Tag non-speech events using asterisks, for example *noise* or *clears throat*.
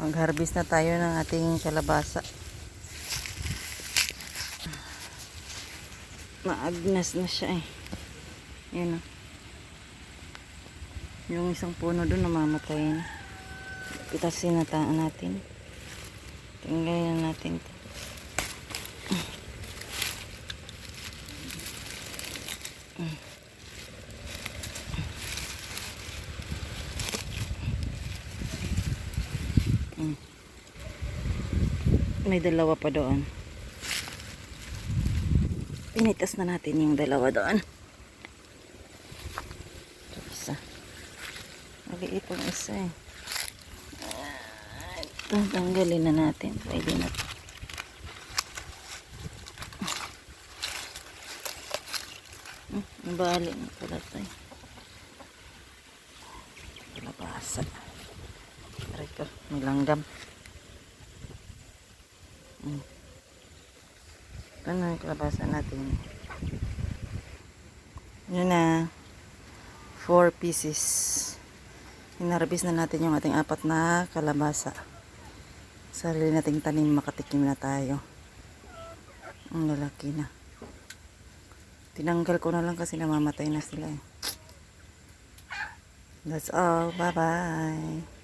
Mag-harvest na tayo ng ating kalabasa. Maagnas na siya eh. Yan o. Yung isang puno doon namamatay na. Pitasin na natin. Tingnan natin *clears throat* to. May dalawa pa doon. Pinitas na natin yung dalawa doon. Ito Isa. Maliit ang isa eh. Ito, tanggalin na natin. Pwede na. Hmm, ang bali na pala ito eh. Kalabasa. Aray ko, may langgam. Hmm. Ano yung kalabasa natin? Yun na. Four pieces. Hinarbis na natin yung ating apat na kalabasa. Sarili nating tanim, makatikim na tayo. Ang lalaki na. Tinanggal ko na lang kasi namamatay na sila eh. That's all. Bye-bye.